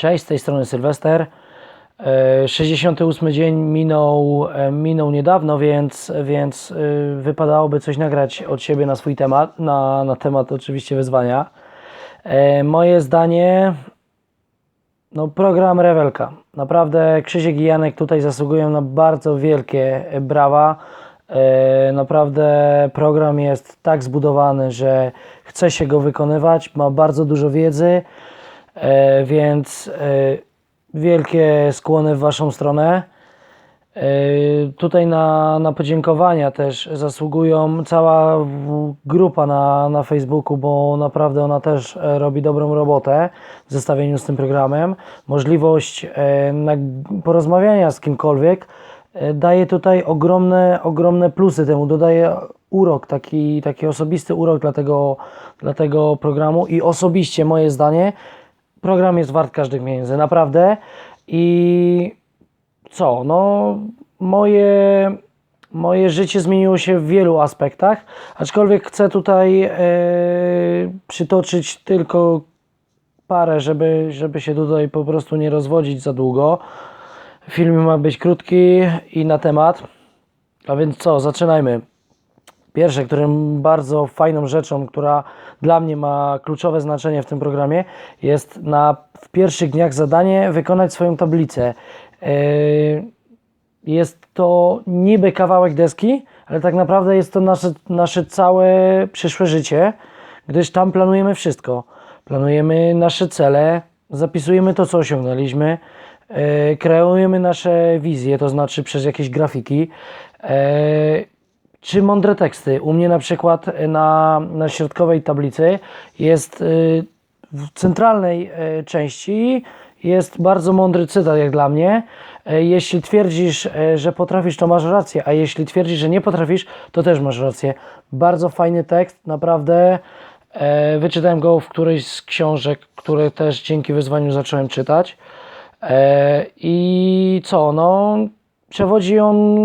Cześć, z tej strony Sylwester. E, 68 dzień minął, e, minął niedawno, więc, więc e, wypadałoby coś nagrać od siebie na swój temat, na, na temat oczywiście wyzwania. E, Moje zdanie, no program rewelka. Naprawdę Krzysiek i Janek tutaj zasługują na bardzo wielkie e, brawa. E, Naprawdę program jest tak zbudowany, że chce się go wykonywać, ma bardzo dużo wiedzy, e, więc e, wielkie skłony w Waszą stronę. E, Tutaj na, na podziękowania też zasługują cała w- grupa na, na Facebooku, bo naprawdę ona też e, robi dobrą robotę w zestawieniu z tym programem. Możliwość e, na, porozmawiania z kimkolwiek e, daje tutaj ogromne, ogromne plusy temu, dodaje urok, taki, taki osobisty urok dla tego, dla tego programu i osobiście moje zdanie, program jest wart każdych pieniędzy, naprawdę. I co? No, moje, moje życie zmieniło się w wielu aspektach, aczkolwiek chcę tutaj e, przytoczyć tylko parę, żeby, żeby się tutaj po prostu nie rozwodzić za długo. Film ma być krótki i na temat. A więc co, zaczynajmy. Pierwsze, którym bardzo fajną rzeczą, która dla mnie ma kluczowe znaczenie w tym programie, jest na w pierwszych dniach zadanie wykonać swoją tablicę. Yy, Jest to niby kawałek deski, ale tak naprawdę jest to nasze, nasze całe przyszłe życie, gdyż tam planujemy wszystko. Planujemy nasze cele, zapisujemy to, co osiągnęliśmy, yy, kreujemy nasze wizje, to znaczy przez jakieś grafiki. Czy mądre teksty? U mnie na przykład na, na środkowej tablicy jest y, w centralnej y, części jest bardzo mądry cytat jak dla mnie. E, Jeśli twierdzisz, e, że potrafisz, to masz rację, a jeśli twierdzisz, że nie potrafisz, to też masz rację. Bardzo fajny tekst, naprawdę. E, Wyczytałem go w którejś z książek, które też dzięki wyzwaniu zacząłem czytać. E, I co, no, przewodzi on,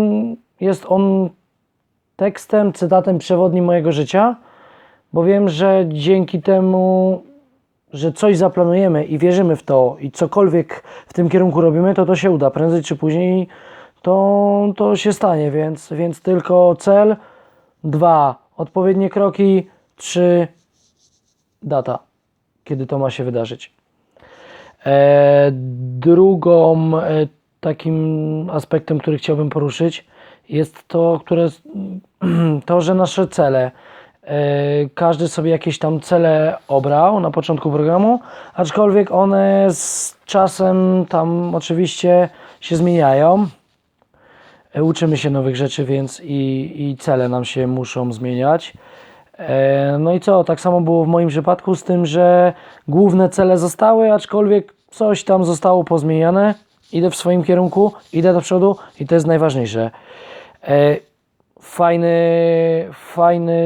jest on tekstem, cytatem przewodnim mojego życia, bo wiem, że dzięki temu, że coś zaplanujemy i wierzymy w to i cokolwiek w tym kierunku robimy, to to się uda. Prędzej czy później to, to się stanie, więc, więc tylko cel, dwa, odpowiednie kroki, trzy, data, kiedy to ma się wydarzyć. E, drugą e, takim aspektem, który chciałbym poruszyć, jest to, które, to, że nasze cele, e, każdy sobie jakieś tam cele obrał na początku programu, aczkolwiek one z czasem tam oczywiście się zmieniają. E, Uczymy się nowych rzeczy, więc i, i cele nam się muszą zmieniać. E, No i co, tak samo było w moim przypadku z tym, że główne cele zostały, aczkolwiek coś tam zostało pozmieniane. Idę w swoim kierunku, idę do przodu i to jest najważniejsze. E, Fajny, fajny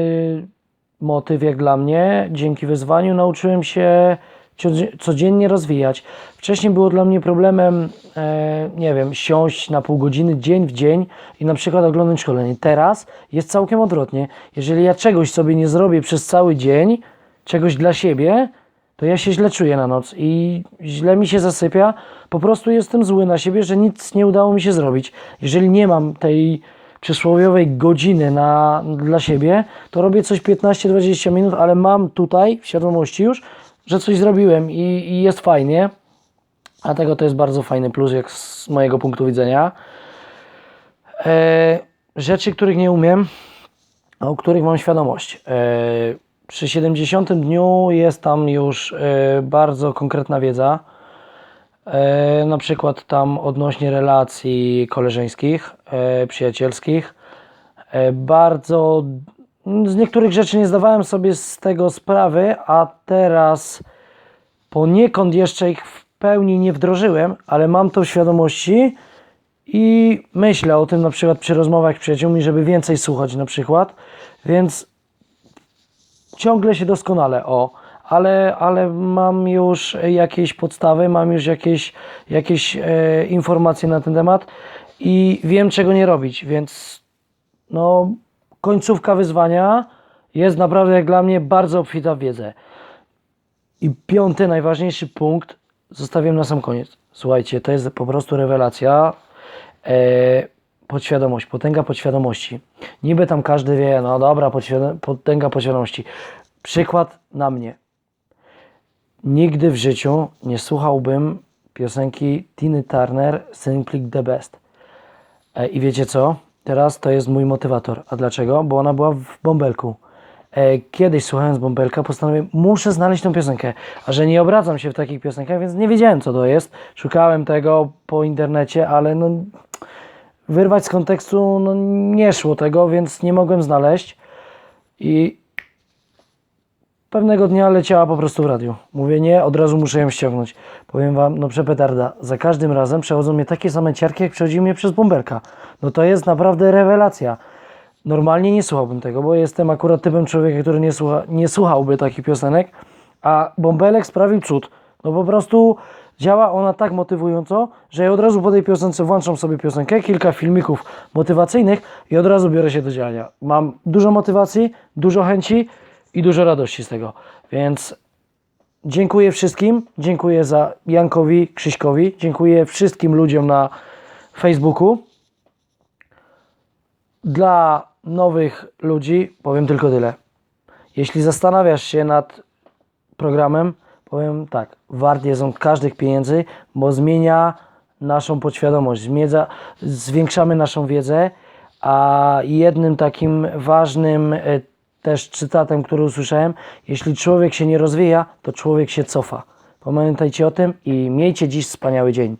motyw jak dla mnie. Dzięki wyzwaniu nauczyłem się codzie- codziennie rozwijać. Wcześniej było dla mnie problemem, e, nie wiem, siąść na pół godziny dzień w dzień i na przykład oglądać szkolenie. Teraz jest całkiem odwrotnie. Jeżeli ja czegoś sobie nie zrobię przez cały dzień, czegoś dla siebie, to ja się źle czuję na noc i źle mi się zasypia. Po prostu jestem zły na siebie, że nic nie udało mi się zrobić. Jeżeli nie mam tej przysłowiowej godziny na, dla siebie, to robię coś 15-20 minut, ale mam tutaj w świadomości już, że coś zrobiłem i, i jest fajnie. A tego to jest bardzo fajny plus, jak z mojego punktu widzenia. E, rzeczy, których nie umiem, o których mam świadomość. E, przy 70 dniu jest tam już e, bardzo konkretna wiedza. E, na przykład tam odnośnie relacji koleżeńskich, e, przyjacielskich. E, bardzo z niektórych rzeczy nie zdawałem sobie z tego sprawy, a teraz poniekąd jeszcze ich w pełni nie wdrożyłem, ale mam to w świadomości i myślę o tym na przykład przy rozmowach z przyjaciółmi, żeby więcej słuchać na przykład, więc ciągle się doskonale o, ale, ale mam już jakieś podstawy, mam już jakieś, jakieś e, informacje na ten temat i wiem czego nie robić, więc no końcówka wyzwania jest naprawdę jak dla mnie bardzo obfita w wiedzę. I piąty, najważniejszy punkt, zostawiam na sam koniec. Słuchajcie, to jest po prostu rewelacja. E, podświadomość, potęga podświadomości. Niby tam każdy wie, no dobra, podświadom- potęga podświadomości. Przykład na mnie. Nigdy w życiu nie słuchałbym piosenki Tiny Turner Simply the Best. E, I wiecie co? Teraz to jest mój motywator. A dlaczego? Bo ona była w bąbelku. E, Kiedyś słuchając bąbelka postanowiłem, muszę znaleźć tą piosenkę. A że nie obracam się w takich piosenkach, więc nie wiedziałem co to jest. Szukałem tego po internecie, ale no, wyrwać z kontekstu no, nie szło tego, więc nie mogłem znaleźć. I pewnego dnia leciała po prostu w radiu. Mówię nie, od razu muszę ją ściągnąć. Powiem wam, no przepetarda, za każdym razem przechodzą mnie takie same ciarki, jak przechodziły mnie przez bąbelka. No to jest naprawdę rewelacja. Normalnie nie słuchałbym tego, bo jestem akurat typem człowieka, który nie, słucha, nie słuchałby takich piosenek, a bąbelek sprawił cud. No po prostu działa ona tak motywująco, że ja od razu po tej piosence włączam sobie piosenkę, kilka filmików motywacyjnych i od razu biorę się do działania. Mam dużo motywacji, dużo chęci i dużo radości z tego. Więc dziękuję wszystkim. Dziękuję za Jankowi, Krzyśkowi. Dziękuję wszystkim ludziom na Facebooku. Dla nowych ludzi powiem tylko tyle. Jeśli zastanawiasz się nad programem, powiem tak, wart jest on każdych pieniędzy, bo zmienia naszą podświadomość, zmiedza, zwiększamy naszą wiedzę, a jednym takim ważnym e, też cytatem, który usłyszałem, jeśli człowiek się nie rozwija, to człowiek się cofa. Pamiętajcie o tym i miejcie dziś wspaniały dzień.